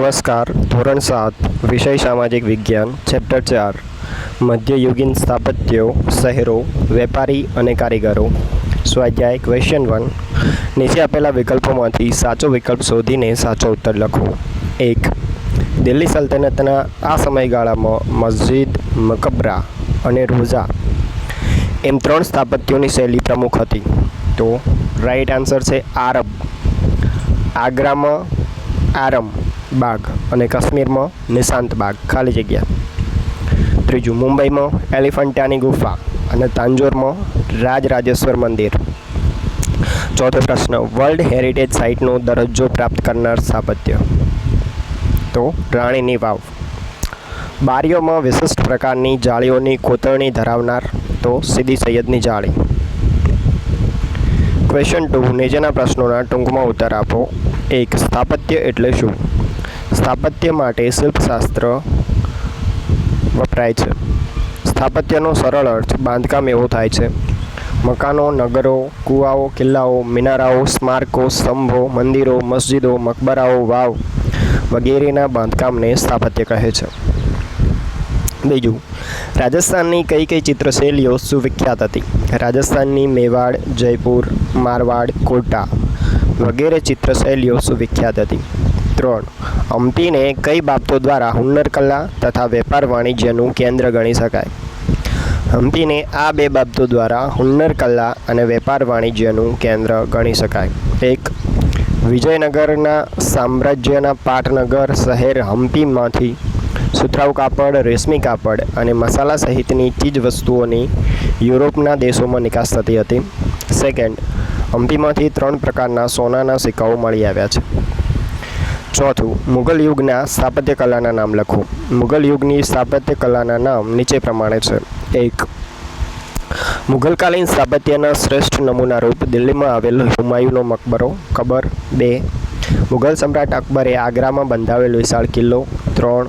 નમસ્કાર. ધોરણ સાત, વિષય સામાજિક વિજ્ઞાન, ચેપ્ટર ચાર. મધ્યયુગીન સ્થાપત્યો, શહેરો, વેપારી અને કારીગરો. સ્વાધ્યાય ક્વેશ્ચન વન નીચે આપેલા વિકલ્પોમાંથી સાચો વિકલ્પ શોધીને સાચો ઉત્તર લખો. એક, દિલ્હી સલ્તનતના આ સમયગાળામાં મસ્જિદ, મકબરા અને રોઝા એમ ત્રણ સ્થાપત્યોની શૈલી પ્રમુખ હતી. તો રાઈટ આન્સર છે આરબ. આગ્રામાં આરમ. બાગ અને કાશ્મીરમાં નિશાંત બાગ, ખાલી જગ્યા. ત્રીજું, મુંબઈમાં એલિફન્ટાની ગુફા અને તાંજોરમાં રાજરાજેશ્વર મંદિર. ચોથો પ્રશ્ન, વર્લ્ડ હેરિટેજ સાઇટનો દરજ્જો પ્રાપ્ત કરનાર સ્થાપત્ય. તો, રાણીની વાવ. બારીઓમાં વિશિષ્ટ પ્રકારની જાળીઓની કોતરણી ધરાવનાર તો સીદી સૈયદની જાળી. ક્વેશ્ચન ટુ નીચેના પ્રશ્નોના ટૂંકમાં ઉત્તર આપો. એક, સ્થાપત્ય એટલે શું? સ્થાપત્ય માટે શિલ્પશાસ્ત્ર વપરાય છે. સ્થાપત્યનો સરળ અર્થ બાંધકામ એવો થાય છે. મકાનો, નગરો, કૂવાઓ, કિલ્લાઓ, મિનારાઓ, સ્મારકો, સ્તંભો, મંદિરો, મસ્જિદો, મકબરાઓ, વાવ વગેરેના બાંધકામને સ્થાપત્ય કહે છે. બીજું, રાજસ્થાનની કઈ કઈ ચિત્રશૈલીઓ સુવિખ્યાત હતી? રાજસ્થાનની મેવાડ, જયપુર, મારવાડ, કોટા વગેરે ચિત્રશૈલીઓ સુવિખ્યાત હતી. ત્રણ હમ્પીને કઈ બાબતો દ્વારા હુન્નર કલા તથા વેપાર વાણિજ્યનું કેન્દ્ર ગણી શકાય? હમ્પીને આ બે બાબતો દ્વારા હુન્નર કલા અને વેપાર વાણિજ્યનું કેન્દ્ર ગણી શકાય. એક, વિજયનગરના સામ્રાજ્યના પાટનગર શહેર હમ્પીમાંથી સુતરાઉ કાપડ, રેશમી કાપડ અને મસાલા સહિતની ચીજ વસ્તુઓની યુરોપના દેશોમાં નિકાસ થતી હતી. સેકન્ડ હમ્પીમાંથી ત્રણ પ્રકારના સોનાના સિક્કાઓ મળી આવ્યા છે. ચોથું મુગલ યુગના સ્થાપત્ય કલાના નામ લખો. મુગલ યુગની સ્થાપત્ય કલાના નામ નીચે પ્રમાણે છે. એક, મુઘલકાલીન સ્થાપત્યના શ્રેષ્ઠ નમૂના રૂપ દિલ્હીમાં આવેલ હુમાયુનો મકબરો. કબર બે, મુઘલ સમ્રાટ અકબરે આગ્રામાં બંધાવેલ વિશાળ કિલ્લો. ત્રણ,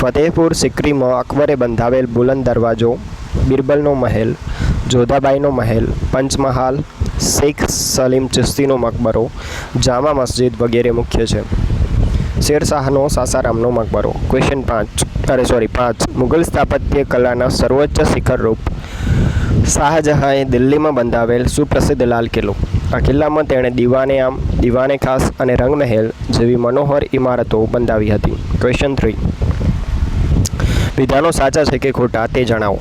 ફતેહપુર સિક્રીમાં અકબરે બંધાવેલ બુલંદ દરવાજો. બિરબલનો મહેલ, જોધાબાઈનો મહેલ, પંચમહાલ, શેખ સલીમ ચિસ્તીનો મકબરો, જામા મસ્જિદ વગેરે મુખ્ય છે. શેરશાહનો સાસારામનો મકબરો. ક્વેશ્ચન પાંચ. અરે સોરી પાંચ. મુઘલ સ્થાપત્ય કલાના સર્વોચ્ચ શિખર રૂપ શાહજહાંએ દિલ્હીમાં બંધાવેલ સુપ્રસિદ્ધ લાલ કિલ્લો. આ કિલ્લામાં તેણે દીવાને આમ, દીવાને ખાસ અને રંગમહેલ જેવી મનોહર ઇમારતો બંધાવી હતી. ક્વેશ્ચન થ્રી વિધાનો સાચા છે કે ખોટા તે જણાવો.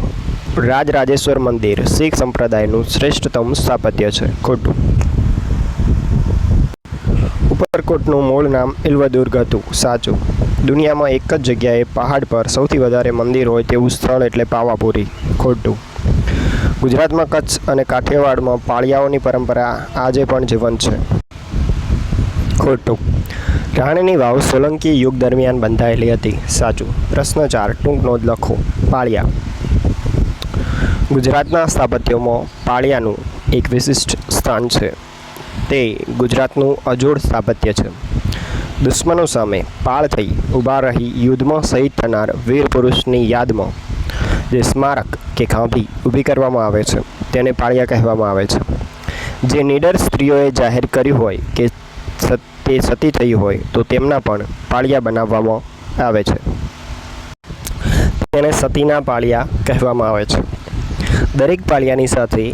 રાજરાજેશ્વર મંદિર, શીખ સંપ્રદાયનું શ્રેષ્ઠતમ સ્થાપત્ય છે. ખોટું. ઉપરકોટનું મૂળ નામ ઇલ્વદુર્ગ હતું. સાચું. દુનિયામાં એક જ જગ્યાએ પહાડ પર સૌથી વધારે મંદિર હોય તેવું સ્થળ એટલે પાવાપુરી ખોટું ગુજરાતમાં કચ્છ અને કાઠિયાવાડમાં પાળિયાઓની પરંપરા આજે પણ જીવંત છે. ખોટું રાણીની વાવ સોલંકી યુગ દરમિયાન બંધાયેલી હતી. સાચું. પ્રશ્ન ચાર, ટૂંક નોંધ લખો. પાળિયા. ગુજરાતના સ્થાપત્યોમાં પાળિયાનું એક વિશિષ્ટ સ્થાન છે. તે ગુજરાતનું અજોડ સ્થાપત્ય છે. દુશ્મનો સામે પાળ થઈ ઊભા રહી યુદ્ધમાં શહીદ થનાર વીર પુરુષની યાદમાં જે સ્મારક કે ખાંભી ઊભી કરવામાં આવે છે, તેને પાળિયા કહેવામાં આવે છે. જે નીડર સ્ત્રીઓએ જાહેર કર્યું હોય કે તે સતી થઈ હોય તો તેમના પણ પાળિયા બનાવવામાં આવે છે. તેને સતીના પાળિયા કહેવામાં આવે છે. દરેક પાળિયાની સાથે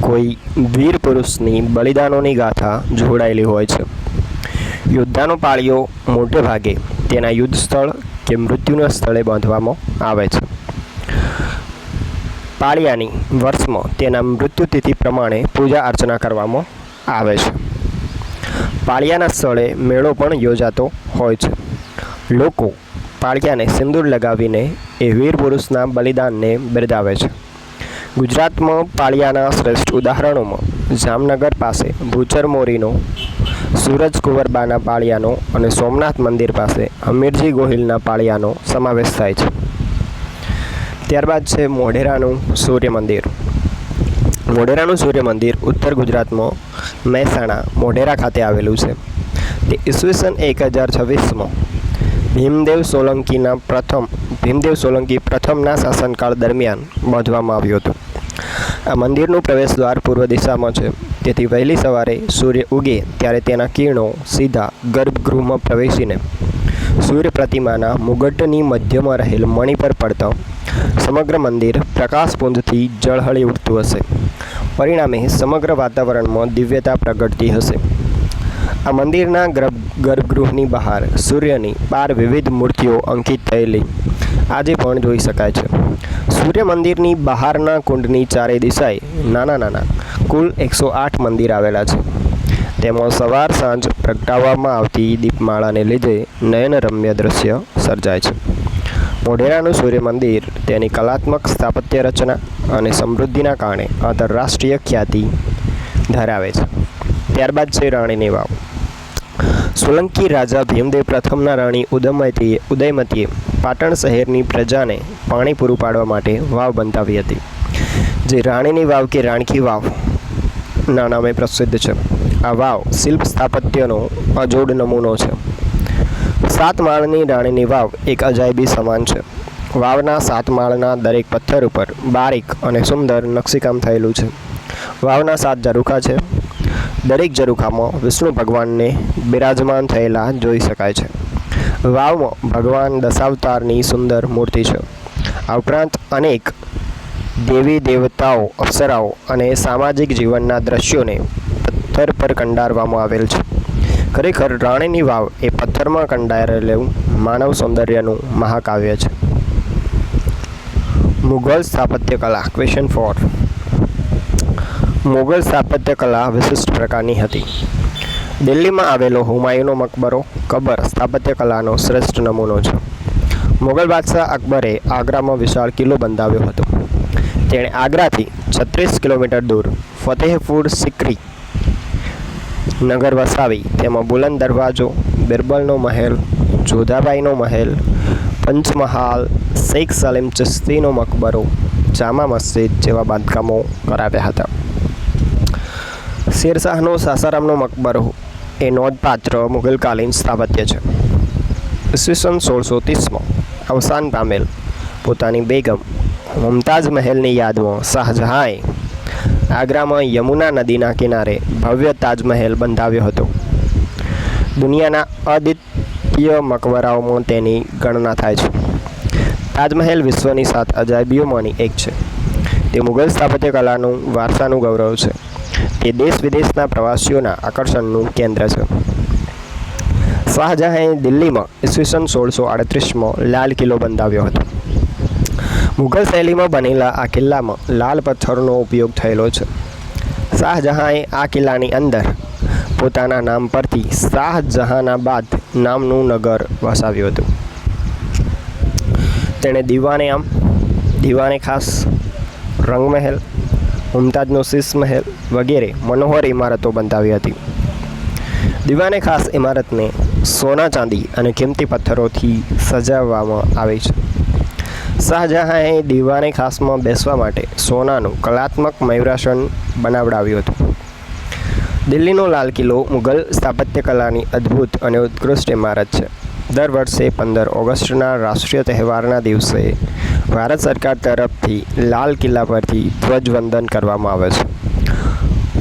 કોઈ વીર પુરુષની બલિદાનોની ગાથા જોડાયેલી હોય છે. યોદ્ધાનો પાળિયો મોટે ભાગે તેના યુદ્ધ સ્થળ કે મૃત્યુના સ્થળે બાંધવામાં આવે છે. પાળિયાની વર્ષમાં તેના મૃત્યુતિથિ પ્રમાણે પૂજા અર્ચના કરવામાં આવે છે. પાળિયાના સ્થળે મેળો પણ યોજાતો હોય છે. લોકો પાળિયાને સિંદૂર લગાવીને એ વીર પુરુષના બલિદાનને બિરદાવે છે. ગુજરાતમાં પાળિયાના શ્રેષ્ઠ ઉદાહરણોમાં જામનગર પાસે ભૂચર મોરીનો, સૂરજ કુંવરબાના પાળિયાનો અને સોમનાથ મંદિર પાસે અમીરજી ગોહિલના પાળિયાનો સમાવેશ થાય છે. ત્યારબાદ છે મોઢેરાનું સૂર્ય મંદિર મોઢેરાનું સૂર્ય મંદિર ઉત્તર ગુજરાતમાં મહેસાણા, મોઢેરા ખાતે આવેલું છે. તે ઈસવીસન એક હજાર છવ્વીસમાં ભીમદેવ સોલંકીના પ્રથમ, ભીમદેવ સોલંકી પ્રથમના શાસનકાળ દરમિયાન બાંધવામાં આવ્યું હતું. આ મંદિરનું પ્રવેશદ્વાર પૂર્વ દિશામાં છે. તેથી વહેલી સવારે સૂર્ય ઉગે ત્યારે તેના કિરણો સીધા ગર્ભગૃહમાં પ્રવેશીને સૂર્ય પ્રતિમાના મુગટની મધ્યમાં રહેલ મણિ પર પડતો સમગ્ર મંદિર પ્રકાશપુંજથી જળહળી ઉઠતું હશે. પરિણામે સમગ્ર વાતાવરણમાં દિવ્યતા પ્રગટતી હશે. આ મંદિરના ગર્ભ ગર્ભગૃહની બહાર સૂર્યની બાર વિવિધ મૂર્તિઓ અંકિત થયેલી આજે પણ જોઈ શકાય છે. સૂર્ય મંદિરની બહારના કુંડની ચારે દિશાએ નાના નાના કુલ એકસો આઠ મંદિર આવેલા છે. તેમાં સવાર સાંજ પ્રગટાવવામાં આવતી દીપમાળાને લીધે નયનરમ્ય દ્રશ્ય સર્જાય છે. મોઢેરાનું સૂર્ય મંદિર તેની કલાત્મક સ્થાપત્ય રચના અને સમૃદ્ધિના કારણે આંતરરાષ્ટ્રીય ખ્યાતિ ધરાવે છે. ત્યારબાદ છે રાણીની વાવ સોલંકી રાજા ભીમદેવ પ્રથમના રાણી ઉદમતીએ ઉદયમતીએ પાટણ શહેરની પ્રજાને પાણી પૂરું પાડવા માટે વાવ બંધાવી હતી. જે રાણીની વાવ કે રાણકી વાવ ના નામે પ્રસિદ્ધ છે. આ વાવ શિલ્પ સ્થાપત્યનો અજોડ નમૂનો છે. સાત માળની રાણીની વાવ એક અજાયબી સમાન છે. વાવના સાત માળના દરેક પથ્થર ઉપર બારીક અને સુંદર નકશીકામ થયેલું છે. વાવના સાત ઝરૂખા છે. દરેક ઝરૂખામાં વિષ્ણુ ભગવાનને બિરાજમાન થયેલા જોઈ શકાય છે. વાવમાં ભગવાન દશાવતારની સુંદર મૂર્તિ છે. આ ઉપરાંત અનેક દેવી દેવતાઓ, અપ્સરાઓ અને સામાજિક જીવનના દ્રશ્યોને પથ્થર પર કંડારવામાં આવેલ છે. ખરેખર રાણીની વાવ એ પથ્થરમાં કંડારેલું માનવ સૌંદર્યનું મહાકાવ્ય છે. મુઘલ સ્થાપત્ય કલા ક્વેશ્ચન ફોર મુઘલ સ્થાપત્ય કલા વિશિષ્ટ પ્રકારની હતી. દિલ્હીમાં આવેલો હુમાયુનો મકબરો કબર સ્થાપત્ય કલાનો શ્રેષ્ઠ નમૂનો છે. મુગલ બાદશાહ અકબરે આગ્રામાં વિશાળ કિલ્લો બંધાવ્યો હતો. તેણે આગ્રાથી છત્રીસ કિલોમીટર દૂર ફતેહપુર સિકરી નગર વસાવી, તેમાં બુલંદ દરવાજો, બિરબલનો મહેલ, જોધાબાઈનો મહેલ, પંચમહાલ, શેખ સલીમ ચિસ્તીનો મકબરો, જામા મસ્જિદ જેવા બાંધકામો કરાવ્યા હતા. શેરશાહનો સાસારામનો મકબરો એ નોંધપાત્ર મુઘલકાલીન સ્થાપત્ય છે. ઈસવીસન સોળસો ત્રીસમાં અવસાન પામેલ પોતાની બેગમ મુમતાજ મહેલની યાદમાં શાહજહાંએ આગ્રામાં યમુના નદીના કિનારે ભવ્ય તાજમહેલ બંધાવ્યો હતો. દુનિયાના અદ્વિતીય મકબરાઓમાં તેની ગણના થાય છે. તાજમહેલ વિશ્વની સાત અજાયબીઓમાંની એક છે. તે મુઘલ સ્થાપત્ય કલાનું વારસાનું ગૌરવ છે. તે દેશ વિદેશના પ્રવાસીઓના આકર્ષણનું કેન્દ્ર છે. શાહજહાંએ દિલ્હીમાં ઈસવીસન સોળસો આડત્રીસમાં લાલ કિલ્લો બંધાવ્યો હતો. મુઘલ શૈલીમાં બનેલા આ કિલ્લામાં લાલ પથ્થરનો ઉપયોગ થયેલો છે. શાહજહાંએ આ કિલ્લાની અંદર પોતાના નામ પરથી શાહજહાનાબાદ નામનું નગર વસાવ્યું હતું. તેણે દીવાને આમ, દીવાને ખાસ રંગમહેલ મુમતાજનો શીશ મહેલ વગેરે મનોહર ઇમારતો બંધાવી હતી. દીવાને ખાસ ઇમારતને સોના ચાંદી અને કિંમતી પથ્થરોથી સજાવવામાં આવી છે. શાહજહાંએ દીવાને ખાસમાં બેસવા માટે સોનાનું કલાત્મક મયુરાસન બનાવડાવ્યું હતું. દિલ્હીનો લાલ કિલ્લો મુઘલ સ્થાપત્ય કલાની અદ્ભુત અને ઉત્કૃષ્ટ ઇમારત છે. દર વર્ષે પંદર ઓગસ્ટના રાષ્ટ્રીય તહેવારના દિવસે ભારત સરકાર તરફથી લાલ કિલ્લા પરથી ધ્વજવંદન કરવામાં આવે છે.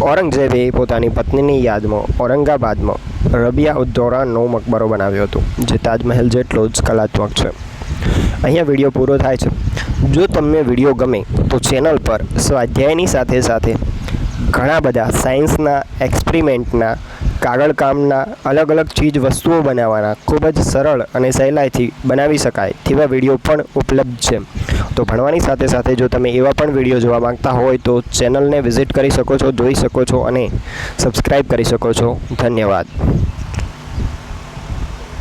ઔરંગઝેબે પોતાની પત્નીની યાદમાં ઔરંગાબાદમાં રબિયા ઉદ્દૌરાનનો મકબરો બનાવ્યો હતો, જે તાજમહેલ જેટલો જ કલાત્મક છે. અહીંયા વીડિયો પૂરો થાય છે. જો તમને વીડિયો ગમે તો ચેનલ પર સ્વાધ્યાયની સાથે સાથે ઘણા બધા સાયન્સના એક્સપેરિમેન્ટના કાગળ કામના અલગ અલગ ચીજ વસ્તુઓ બનાવવાના ખૂબ જ સરળ અને સહેલાઈથી બનાવી શકાય તેવા વીડિયો પણ ઉપલબ્ધ છે. તો ભણવાની સાથે સાથે જો તમે એવા પણ વીડિયો જોવા માંગતા હોય તો ચેનલને વિઝિટ કરી શકો છો, જોઈ શકો છો અને સબસ્ક્રાઈબ કરી શકો છો. ધન્યવાદ.